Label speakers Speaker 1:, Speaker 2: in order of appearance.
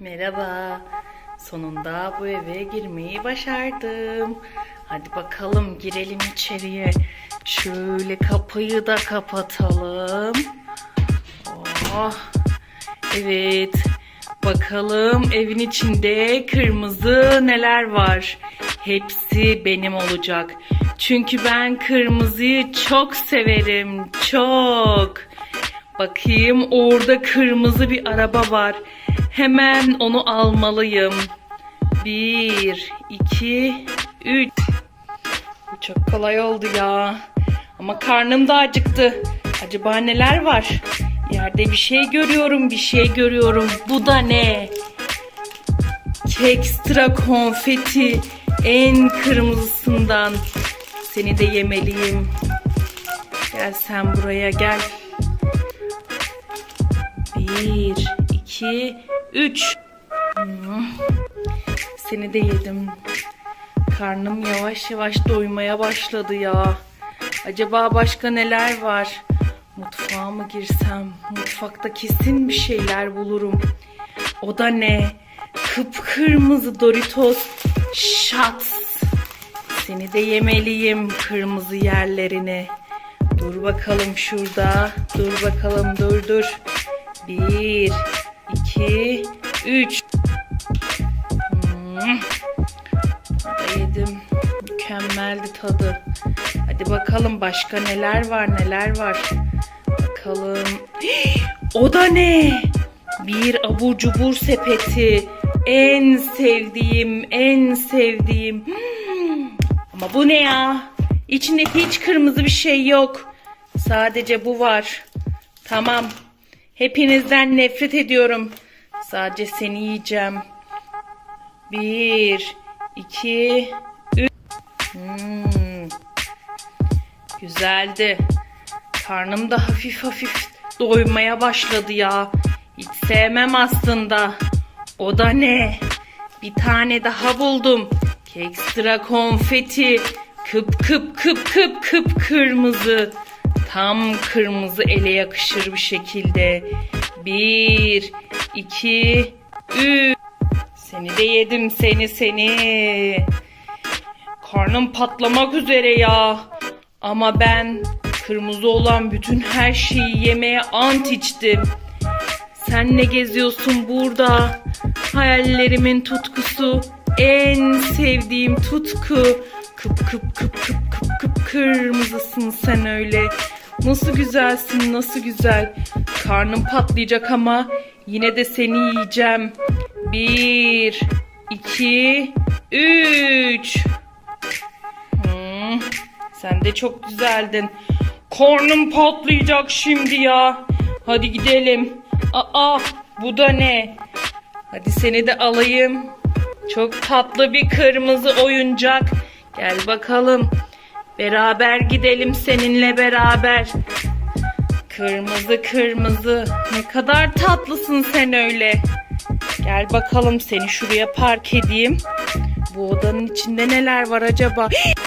Speaker 1: Merhaba. Sonunda bu eve girmeyi başardım. Hadi bakalım girelim içeriye. Şöyle kapıyı da kapatalım. Oh. Evet. Bakalım evin içinde kırmızı neler var. Hepsi benim olacak. Çünkü ben kırmızıyı çok severim. Çok. Bakayım orada kırmızı bir araba var. Hemen onu almalıyım. Bir, iki, üç. Bu çok kolay oldu ya. Ama karnım da acıktı. Acaba neler var? Yerde bir şey görüyorum, bir şey görüyorum. Bu da ne? Kekstra konfeti. En kırmızısından. Seni de yemeliyim. Gel sen buraya gel. Bir, iki, üç. Seni de yedim. Karnım yavaş yavaş doymaya başladı ya. Acaba başka neler var? Mutfağa mı girsem? Mutfakta kesin bir şeyler bulurum. O da ne? Kıpkırmızı Doritos Shots. Seni de yemeliyim kırmızı yerlerini. Dur bakalım şurada. Dur bakalım dur dur. Bir, iki, üç. Hmm. Burada yedim. Mükemmeldi tadı. Hadi bakalım başka neler var neler var. Bakalım. O da ne? Bir abur cubur sepeti. En sevdiğim, en sevdiğim. Hmm. Ama bu ne ya? İçinde hiç kırmızı bir şey yok. Sadece bu var. Tamam. Hepinizden nefret ediyorum. Sadece seni yiyeceğim. Bir, iki, üç. Hmm. Güzeldi. Karnım da hafif hafif doymaya başladı ya. Hiç sevmem aslında. O da ne? Bir tane daha buldum. Kekstra konfeti. Kıp kıp kıp kıp kıp kırmızı. Tam kırmızı ele yakışır bir şekilde. Bir, iki, üç. Seni de yedim seni seni. Karnım patlamak üzere ya. Ama ben kırmızı olan bütün her şeyi yemeye ant içtim. Sen ne geziyorsun burada? Hayallerimin tutkusu, en sevdiğim tutku. Kıp kıp kıp kıp kıp kıp kırmızısın sen öyle. Nasıl güzelsin, nasıl güzel. Karnım patlayacak ama yine de seni yiyeceğim. Bir, iki, üç. Hmm, sen de çok güzeldin. Karnım patlayacak şimdi ya. Hadi gidelim. Aa, bu da ne? Hadi seni de alayım. Çok tatlı bir kırmızı oyuncak. Gel bakalım. Beraber gidelim seninle beraber. Kırmızı kırmızı. Ne kadar tatlısın sen öyle. Gel bakalım seni şuraya park edeyim. Bu odanın içinde neler var acaba?